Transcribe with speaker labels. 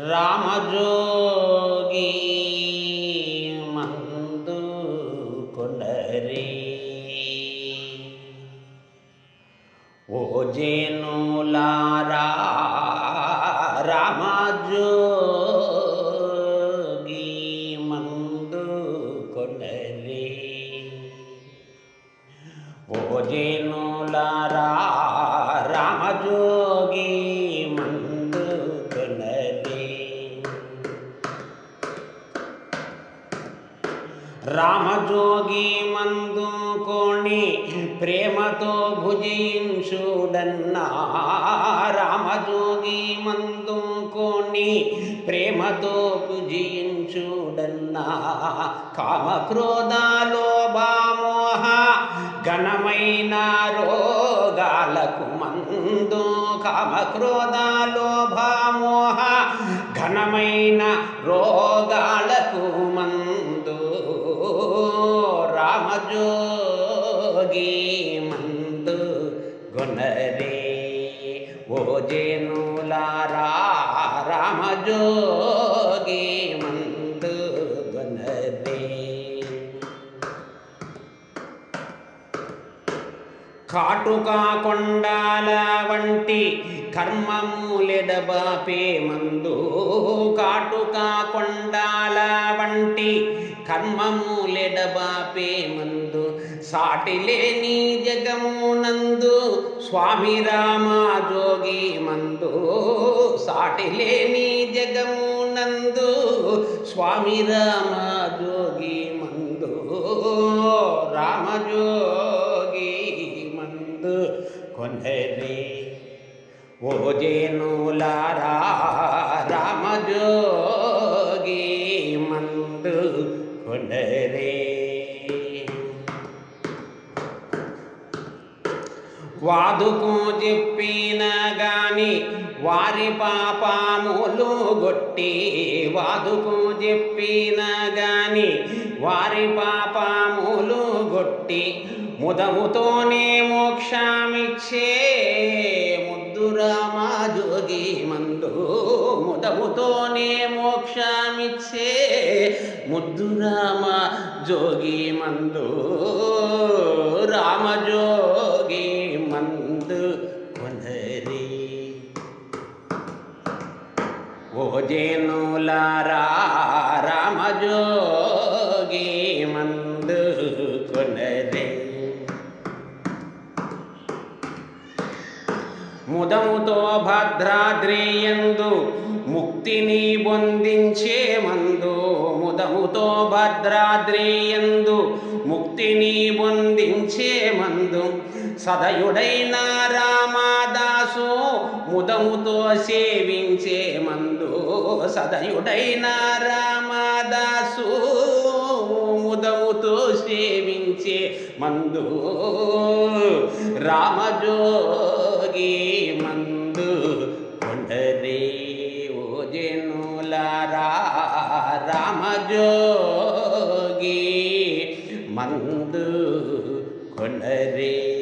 Speaker 1: రామజోగి మందు కొనరి ఓ జేనులారా రామజోగి రామజోగి మందు కోణి ప్రేమతో భుజించుడన్నా. రామజోగి మందు కోణి ప్రేమతో భుజించుడన్నా. కామ క్రోధాలో బామోహ ఘనమైన రోగాలకు మందు. కామ క్రోధాలోభామోహ ఘనమైన రోగాల గొనరే ఓ జేనులారా రామజోగి మందు గొనరే కాటుకా కొండాల వంటి కర్మములెడబాపే మందు. కాటుకా కొండాల వంటి కర్మములెడబాపే మందు. సాటిలేని జగమునందు స్వామి రామా జోగి మందు. సాటిలేని జగమునందు స్వామి రామా జోగి మందు. రామజోగి మందు. కొనరే ఓ జేనులారా వాదుకు చెప్పిన గాని వారి పాపములు గొట్టి వాదుకు చెప్పిన గాని వారి పాపములు గొట్టి ముదముతోనే మోక్షామిచ్చే ముద్దురామా జోగి మందు ముదముతోనే మోక్షామిచ్చే ముద్దురామ జోగి మందు రామజోగి జేనులారా రామజోగి మందు కొనరే ముదముతో భద్రాద్రియందు ముక్తిని బొందించే మందు. ముదముతో భద్రాద్రియందు ముక్తిని బొందించే మందు. సదయుడైన రామదాసు ముదముతో సేవించే మందు. సదయుడైన రామదాసు ముదముతో సేవించే మందు. రామజోగి మందు కొండరే ఓ జనులారా. రామజోగి మందు కొండరే